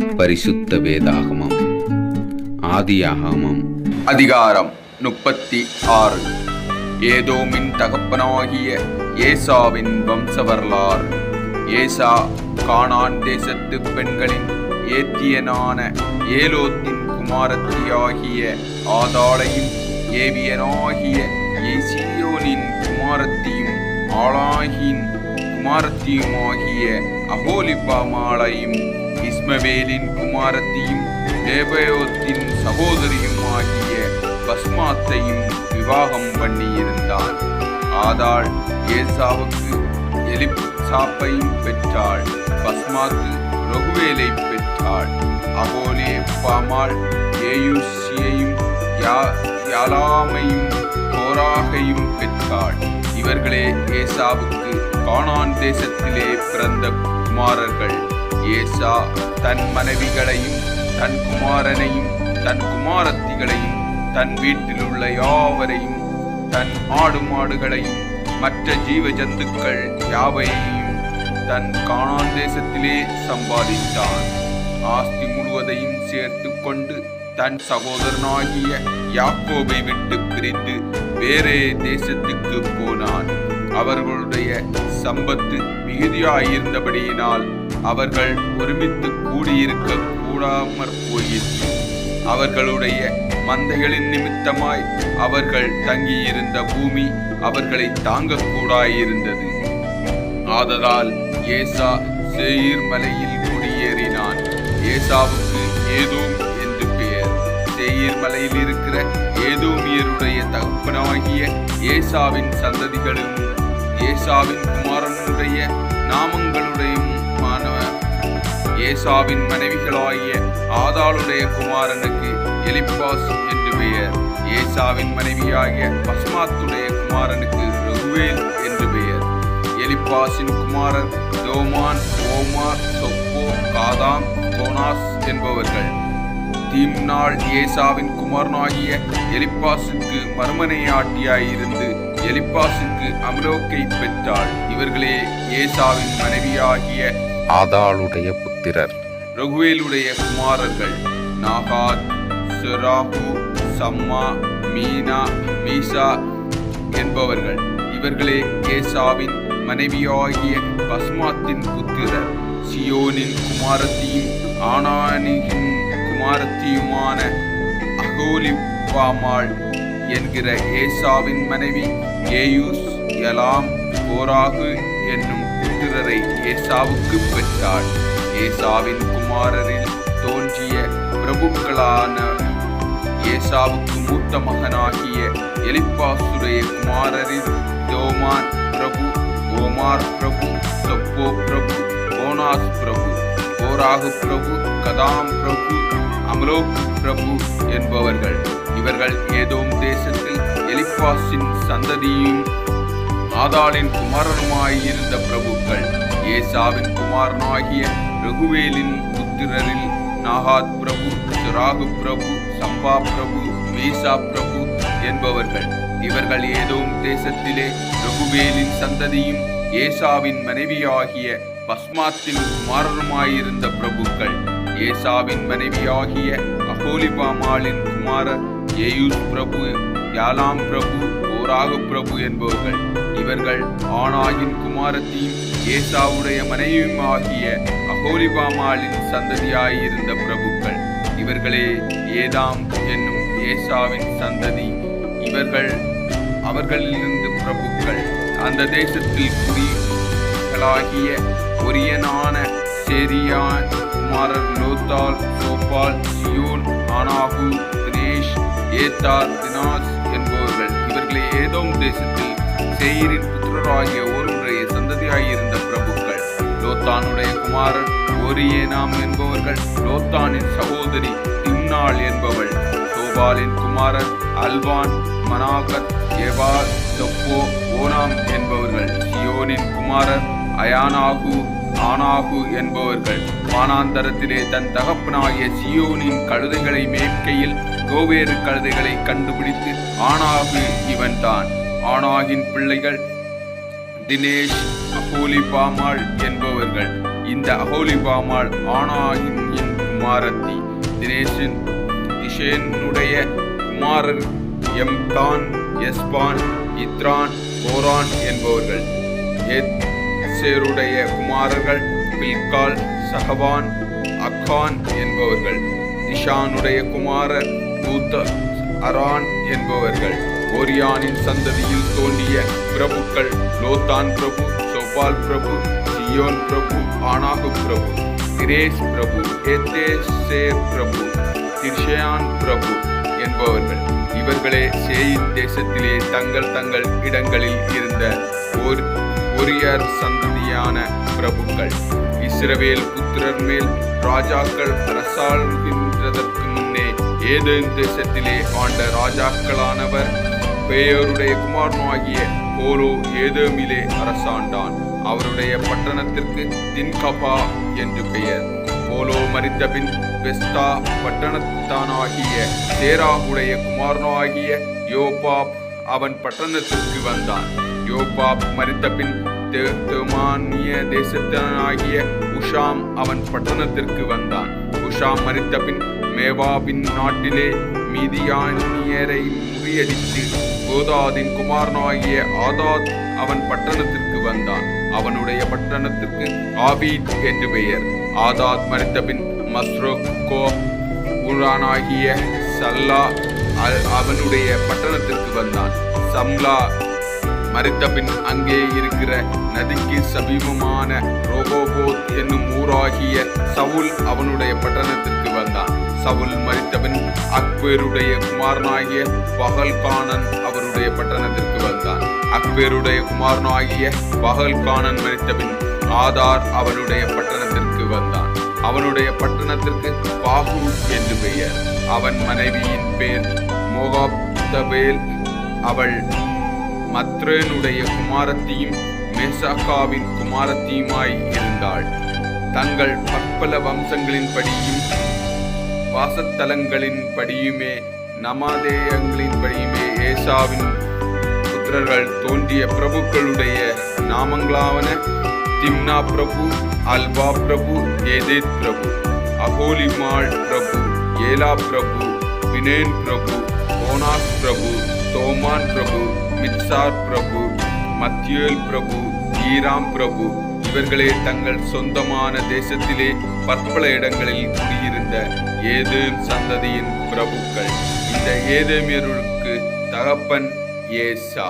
பரிசுத்த வேதாகமம். ஆதியாகமம். அதிகாரம் முப்பத்தி ஆறு. ஏதோமின் தகப்பனாகிய ஏசாவின் வம்ச வரலாறு ஏசா கானான் தேசத்து பெண்களின் ஏத்தியனான ஏலோத்தின் குமாரத்தியாகிய ஆதாளையும் ஏவியனாகிய ஏசியோனின் குமாரத்தியும் ஆளாகின் குமாரத்தியுமாகிய அகோலிபாமாளையும் இஸ்மவேலின் குமாரத்தியும் தேபயோத்தின் சகோதரியுமாகிய பஸ்மாத்தையும் விவாகம் பண்ணியிருந்தான். ஆதாள் ஏசாவுக்கு எலிப்சாப்பையும் பெற்றாள். பஸ்மாத்து ரகுவேலை பெற்றாள். அகோலே பாமாள் ஏயுஷியையும் யாலாமையும் கோராகையும் பெற்றாள். இவர்களே ஏசாவுக்கு கானான் தேசத்திலே பிறந்த குமாரர்கள். ஏசா தன் மனைவிகளையும் தன் குமாரனையும் தன் குமாரத்திகளையும் தன் வீட்டில் உள்ள யாவரையும் தன் ஆடு மாடுகளையும் மற்ற ஜீவ ஜந்துக்கள் யாவையையும் தன் கானான் தேசத்திலே சம்பாதித்தான். ஆஸ்தி முழுவதையும் சேர்த்து கொண்டு தன் சகோதரனாகிய யாக்கோபை விட்டு பிரிந்து வேறே தேசத்துக்கு போனான். அவர்களுடைய சம்பத்து மிகுதியாயிருந்தபடியினால் அவர்கள் ஒருமித்து கூடியிருக்க கூடாமற் போயிற்று. அவர்களுடைய மந்தைகளின் நிமித்தமாய் அவர்கள் தங்கியிருந்த பூமி அவர்களை தாங்கக்கூடாயிருந்தது ஆதலால் ஏசா சேயிர் மலையில் குடியேறினான். ஏசாவுக்கு ஏதோம் என்று பெயர். சேயிர் மலையில் இருக்கிற ஏதோமியருடைய தகுப்பனாகிய ஏசாவின் சந்ததிகளும் ஏசாவின் குமாரனுடைய நாமங்களுடையும் ஏசாவின் மனைவிகளாகிய ஆதாளுடைய குமாரனுக்கு எலிப்பாஸ் என்று பெயர். ஏசாவின் மனைவியாகிய பஸ்மாத்துடைய குமாரனுக்கு ரகுவேல் என்று பெயர். எலிப்பாசின் குமாரன் தோமான் ஓமார் சொப்போ காதாம் கோனாஸ் என்பவர்கள். தீம்னால் ஏசாவின் குமாரனாகிய எலிப்பாசுக்கு மறுமனையாட்டியாயிருந்து எலிப்பாசுக்கு அமலோக்கை பெற்றாள். இவர்களே ஏசாவின் மனைவியாகிய ஆதாளுடைய புத்திரர் ரகுவேலுடைய குமாரர்கள் நாகாத் செராகு சம்மா மீனா மீசா என்பவர்கள். இவர்களே கேசாவின் மனைவியாகிய பஸ்மாத்தின் புத்திரர். சியோனின் குமாரத்தியும் ஆனானியின் குமாரத்தியுமான அகோலிப்பாமாள் என்கிற ஏசாவின் மனைவி ஏயூஸ் எலாம் போராகு என்னும் புத்திரரை ஏசாவுக்கு பெற்றாள். ஏசாவின் குமாரரில் தோன்றிய பிரபுக்களான ஏசாவுக்கு மூத்த மகனாகிய எலிப்பாசுடைய குமாரரில் தோமான் பிரபு ஓமார் பிரபு சப்போ பிரபு கோனாஸ் பிரபு கோராகு பிரபு கதாம் பிரபு அமலோக் பிரபு என்பவர்கள். இவர்கள் ஏதோம் தேசத்தில் எலிப்பாசின் சந்ததியும் ஆதாளின் குமாரனுமாயிருந்த பிரபுக்கள். ஏசாவின் குமாரனாகிய ரகுவேலின் புத்திரரில் நாகாத் பிரபு ராகு பிரபு சம்பா பிரபு மீசா பிரபு என்பவர்கள். இவர்கள் ஏதோம் தேசத்திலே ரகுவேலின் சந்ததியும் ஏசாவின் மனைவியாகிய பஸ்மாத்தின் குமாரனுமாயிருந்த பிரபுக்கள். ஏசாவின் மனைவியாகிய அகோலிபாமாளின் குமாரர் ஏயூஸ் பிரபு யாலாம் பிரபு ஓராகு பிரபு என்பவர்கள். இவர்கள் ஆனாயின் குமாரத்தையும் ஏசாவுடைய மனைவியுமாகிய அகோலிபாமாளின் சந்ததியாயிருந்த பிரபுக்கள். இவர்களே ஏதாம் என்னும் ஏசாவின் சந்ததி. இவர்கள் அவர்களிலிருந்து பிரபுக்கள். அந்த தேசத்தில் குடிகளாகிய ஒரியனான சேரியான் குமாரர் லோத்தால் சோபால் சியோன் ஆனாகு தினேஷ் ஏத்தார் தினாஸ் என்பவர்கள். இவர்களை ஏதோம் தேசத்தில் செயிரின் புத்திரராகிய ஒருவருடைய சந்ததியாயிருந்த குமாரன் ஓரியேனாம் என்பவர்கள். லோத்தானின் சகோதரி திம்னாள் என்பவள். சோபாலின் குமாரர் அல்வான் மனாகத் எபால் தொப்போ ஓனாம் என்பவர்கள். சியோனின் குமாரர் அயானாகு ஆனாகு என்பவர்கள். வானாந்தரத்திலே தன் தகப்பனாகிய சியோனின் கழுதைகளை மேற்கையில் கோவேறு கழுதைகளை கண்டுபிடித்து ஆனாகு இவன்தான். ஆனாகின் பிள்ளைகள் தினேஷ் அகோலிபாமாள் என்பவர்கள். இந்த அகோலிபாமாள் ஆனாகின் குமாரத்தி. தினேஷன் திஷேனுடைய குமாரர் எம்தான் எஸ்பான் இத்ரான் கோரான் என்பவர்கள். ஏத்சேருடைய குமாரர்கள் பில்கால் சஹவான் அக்கான் என்பவர்கள். திஷானுடைய குமாரர் தூத்த அரான் என்பவர்கள். ஓரியானின் சந்ததியில் தோன்றிய பிரபுக்கள் லோத்தான் பிரபு கோபால் பிரபு சியோன் பிரபு ஆனாகு பிரபு கிரேஷ் பிரபு ஏத்தேசேர் பிரபு திர்ஷயான் பிரபு என்பவர்கள். இவர்களே சேயின் தேசத்திலே தங்கள் தங்கள் இடங்களில் இருந்த ஒரு ஒரியர் சந்ததியான பிரபுக்கள். இஸ்ரவேல் புத்திரர் மேல் ராஜாக்கள் அரசாளுகின்றதற்கு முன்னே ஏதேன் தேசத்திலே ஆண்ட ராஜாக்களானவர் பேயோருடைய குமாரனாகிய போலோ ஏதேமிலே அரசாண்டான். அவருடைய பட்டணத்திற்கு தின்கபா என்று பெயர். போலோ மரித்தபின் வெஸ்டா பட்டணத்தானாகிய சேராகுடைய குமாரனாகிய யோபாப் அவன் பட்டணத்திற்கு வந்தான். யோபாப் மரித்தபின் தே- தேமானிய உஷாம் அவன் பட்டணத்திற்கு வந்தான். உஷாம் மரித்தபின் மேவாபின் நாட்டிலே மீதியானியரை முறியடித்து கோதாதின் குமாரனாகிய ஆதாத் அவன் பட்டணத்திற்கு வந்தான். அவனுடைய பட்டணத்திற்கு ஆபீத் என்று பெயர். ஆதாத் மரித்தபின் மஸ்ரோக்கோ ஊரானாகிய சல்லா அவனுடைய பட்டணத்திற்கு வந்தான். சம்லா மரித்தபின் அங்கே இருக்கிற நதிக்கு சமீபமான ரோகோபோத் என்னும் ஊராகிய சவுல் அவனுடைய பட்டணத்திற்கு வந்தான். சவுல் மறித்தபின் அக்பேருடைய குமாரனாகிய பகல்கானன் அவருடைய பட்டணத்திற்கு வந்தான். அக்பேருடைய குமாரனாகிய பகல்கானன் மரித்தபின் ஆதார் அவனுடைய பட்டணத்திற்கு வந்தான். அவனுடைய பட்டணத்திற்கு பாகு என்று பெயர். அவன் மனைவியின் பேர் மோகாப்தபேல். அவள் மத்ரேனுடைய குமாரத்தியும் மேசாக்காவின் குமாரத்தியுமாய் இருந்தாள். தங்கள் பற்பல வம்சங்களின்படியும் வாசத்தலங்களின் படியுமே நமாதேயங்களின் படியுமே ஏசாவின் புத்திரர்கள் தோன்றிய பிரபுக்களுடைய நாமங்களாவன. திம்னா பிரபு அல்பா பிரபு ஏதேத் பிரபு அகோலிமாள் பிரபு ஏலா பிரபு வினேன் பிரபு ஓனாஸ் பிரபு தோமான் பிரபு மித்சார் பிரபு மத்தியேல் பிரபு ஈராம் பிரபு. இவர்களே தங்கள் சொந்தமான தேசத்திலே பற்பல இடங்களில் குடியிருந்த ஏதேம் சந்ததியின் பிரபுக்கள். இந்த ஏதேமியர்களுக்கு தகப்பன் ஏசா.